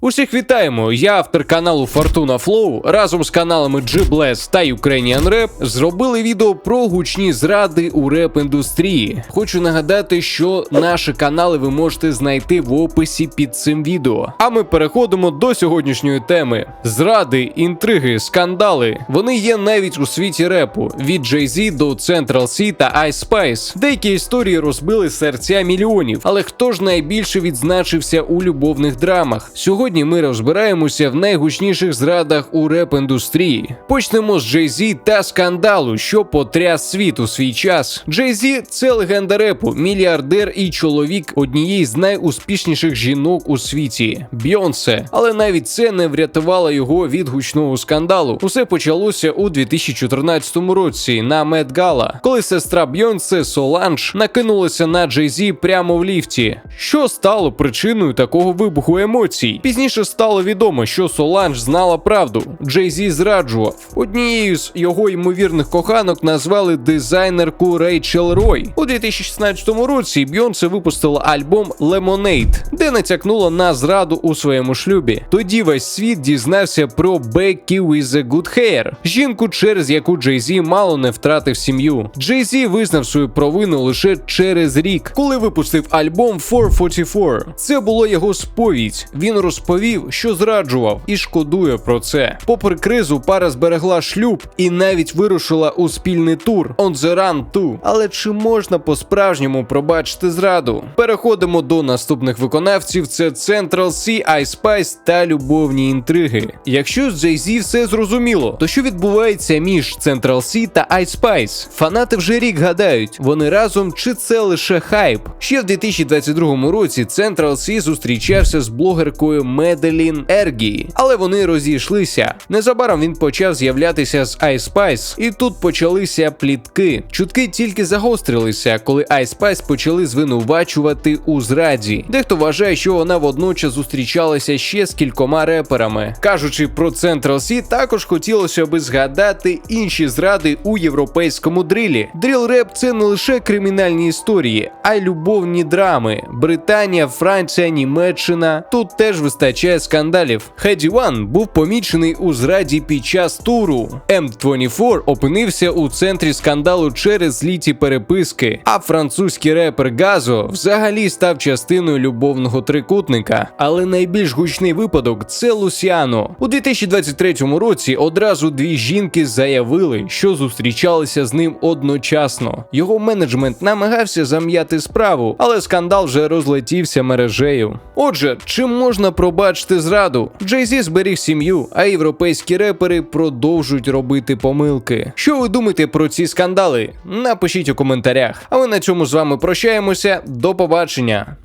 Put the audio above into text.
Усіх вітаємо! Я автор каналу Fortuna Flow разом з каналами G-Bless та Ukrainian Rap зробили відео про гучні зради у реп-індустрії. Хочу нагадати, що наші канали ви можете знайти в описі під цим відео. А ми переходимо до сьогоднішньої теми: зради, інтриги, скандали. Вони є навіть у світі репу від Jay-Z до Central C та Ice Spice. Деякі історії розбили серця мільйонів, але хто ж найбільше відзначився у любовних драмах? Сьогодні ми розбираємося в найгучніших зрадах у реп-індустрії. Почнемо з Jay-Z та скандалу, що потряс світ у свій час. Jay-Z – це легенда репу, мільярдер і чоловік однієї з найуспішніших жінок у світі Бйонсе. Але навіть це не врятувало його від гучного скандалу. Усе почалося у 2014 році на Мед Гала, коли сестра Бйонсе Соланж накинулася на Jay-Z прямо в ліфті, що стало причиною такого вибуху емоцій. Пізніше стало відомо, що Соланж знала правду. Jay-Z зраджував. Однією з його ймовірних коханок назвали дизайнерку Рейчел Рой. У 2016 році Бйонсе випустила альбом Lemonade, де натякнула на зраду у своєму шлюбі. Тоді весь світ дізнався про Беккі with a Good Hair, жінку, через яку Jay-Z мало не втратив сім'ю. Jay-Z визнав свою провину лише через рік, коли випустив альбом 444. Це було його сповідь. Він розповів, що зраджував і шкодує про це. Попри кризу, пара зберегла шлюб і навіть вирушила у спільний тур On the Run 2. Але чи можна по-справжньому пробачити зраду? Переходимо до наступних виконавців: це Central C, Ice Spice та любовні інтриги. Якщо з Jay-Z все зрозуміло, то що відбувається між Central C та Ice Spice? Фанати вже рік гадають, вони разом чи це лише хайп? Ще в 2022 році Central C зустрічався з блогеркою Меделін Ергі, але вони розійшлися. Незабаром він почав з'являтися з Ice Spice, і тут почалися плітки. Чутки тільки загострилися, коли Ice Spice почали звинувачувати у зраді. Дехто вважає, що вона водночас зустрічалася ще з кількома реперами. Кажучи про Central C, також хотілося би згадати інші зради у європейському дрилі. Дріл реп це не лише кримінальні історії, а й любовні драми. Британія, Франція, Німеччина. Тут теж вистачає скандалів. Хеді Ван був помічений у зраді під час туру. М24 опинився у центрі скандалу через зліті переписки. А французький репер Газо взагалі став частиною любовного трикутника. Але найбільш гучний випадок це Лусіано. У 2023 році одразу дві жінки заявили, що зустрічалися з ним одночасно. Його менеджмент намагався зам'яти справу, але скандал вже розлетівся мережею. Отже, чим можна пробачити зраду? Jay-Z зберіг сім'ю, а європейські репери продовжують робити помилки. Що ви думаєте про ці скандали? Напишіть у коментарях. А ми на цьому з вами прощаємося. До побачення.